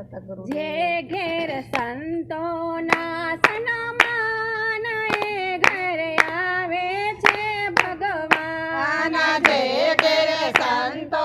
દાતા ગુરુ જે ઘેર સંતો ના સનમાન એ ઘર આવે છે ભગવાન. જે ઘેર સંતો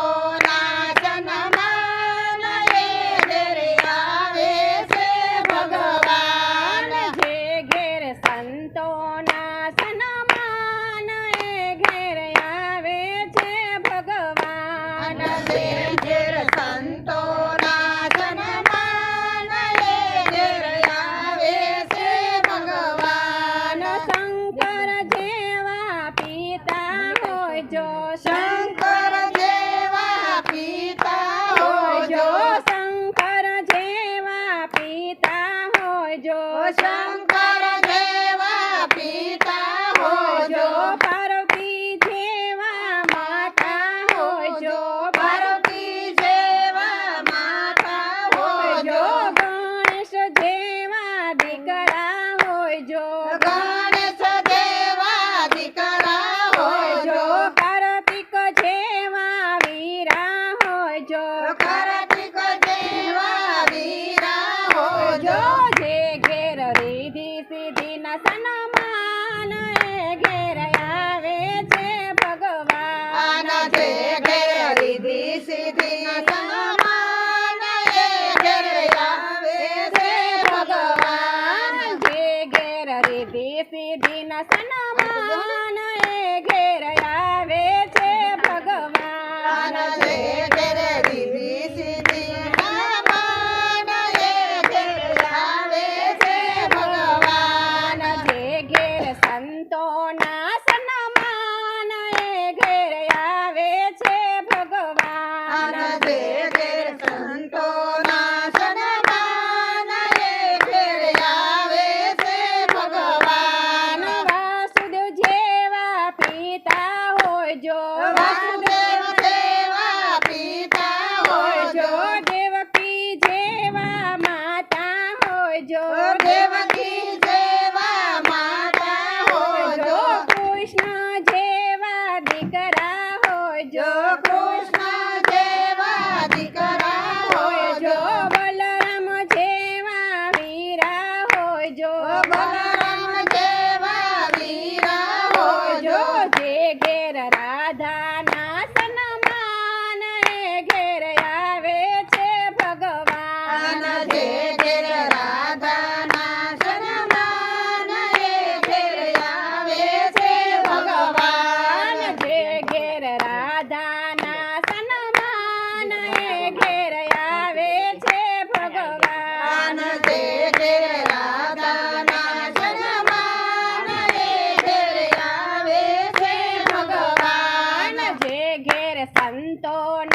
Joe. Bye. go. જો કૃષ્ણ જેવા દીકરા હોય જો બલરામ જેવા વીરા હોય જો બલરામ montón.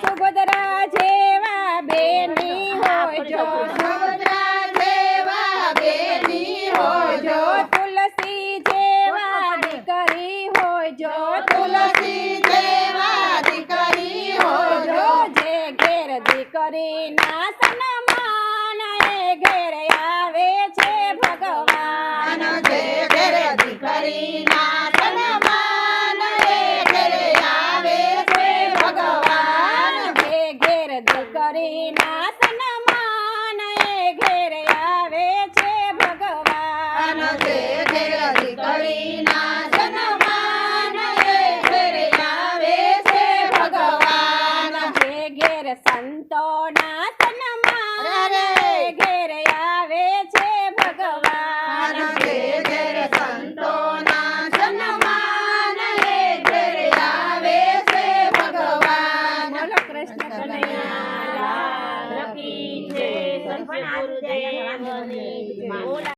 સુભદ્રા જેવા બેની હોજો. સુભદ્રા જેવા બેની હોજો. તુલસી જેવા દીકરી તુલસી જેવા ઘેર દીકરી ના સનમાન આવે છે ભગવાન. ના ಸಂತೋಣ